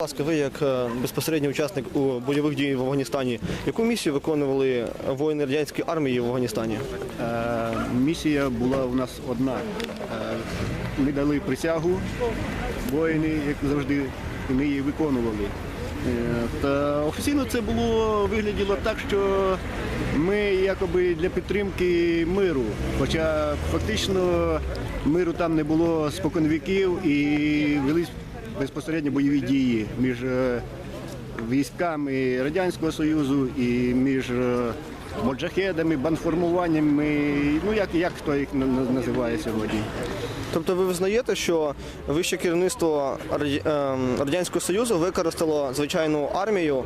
Ласка, ви як е, безпосередній учасник у бойових дій в Афганістані, яку місію виконували воїни радянської армії в Афганістані? Е, Місія була у нас одна. Е, Ми дали присягу воїни, як завжди, ми її виконували. Та офіційно це було вигляділо так, що ми якоби для підтримки миру. Хоча фактично миру там не було споконвіків і велись безпосередньо бойові дії між е, військами Радянського Союзу і між е, моджахедами, бандформуваннями, ну як, як хто їх на- на- називає сьогодні. Тобто ви визнаєте, що вище керівництво ем, Радянського Союзу використало звичайну армію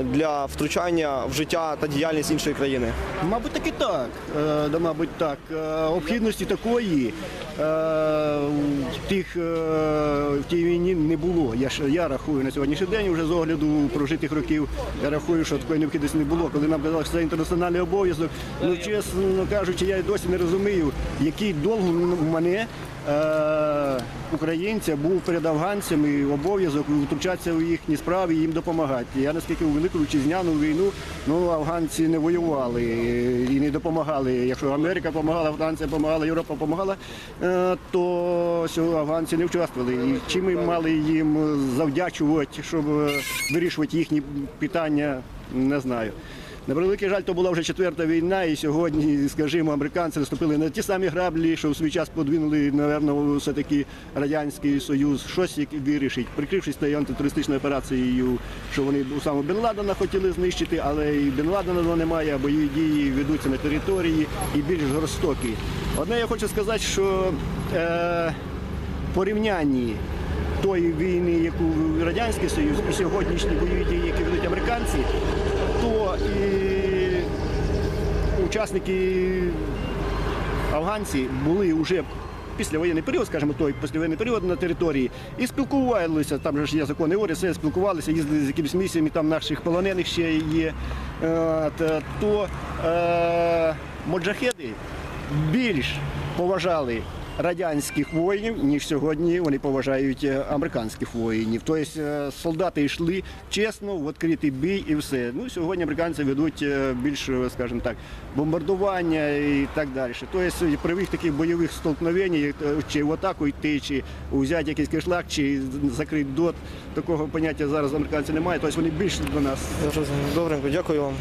е, для втручання в життя та діяльність іншої країни? Мабуть, так і так. Е, да, мабуть, так. Е, Обхідності такої в, тих, в тій війні не було. Я, ж- я рахую на сьогоднішній день, вже з огляду прожитих років, я рахую, що такої необхідності не було. Коли нам казали, що це інтернаціональний обов'язок, ну чесно кажучи, я й досі не розумію, який долг у мене. Е, українця був перед афганцями обов'язок втручатися в їхні справи і їм допомагати. Я наскільки у велику вітчизняну війну ну афганці не воювали і не допомагали. Якщо Америка допомагала, Франція допомагала, Європа допомагала, е, то афганці не участвували. І чим ми мали їм завдячувати, щоб е, вирішувати їхні питання, не знаю. На превеликий жаль, то була вже четверта війна, і сьогодні, скажімо, американці наступили на ті самі граблі, що в свій час подвинули, напевно, все-таки Радянський Союз щось як вирішить, прикрившись тією антитерористичною операцією, що вони саме Бен Ладена хотіли знищити, але і Бен Ладена немає, бойові дії ведуться на території і більш жорстокі. Одне я хочу сказати, що е, порівнянні тої війни, яку Радянський Союз, і сьогоднішні бойові дії, які ведуть американці, то і учасники афганці були вже післявоєнний період, скажімо, той післявоєнний період на території, і спілкувалися, там ж є закони ОРі, все спілкувалися, їздили з якимись місіями, там наших полонених ще є. Е, То е, моджахеди більш поважали радянських воїнів, ніж сьогодні вони поважають е, американських воїнів. Тобто солдати йшли чесно, в відкритий бій і все. Ну, сьогодні американці ведуть е, більш, е, скажімо так, бомбардування і так далі. Тобто при їх таких бойових столкновеннях, е, чи в атаку йти, чи взяти якийсь кишлак, чи закрити дот, такого поняття зараз американці немає. Тобто вони більше до нас Добренько, дякую вам.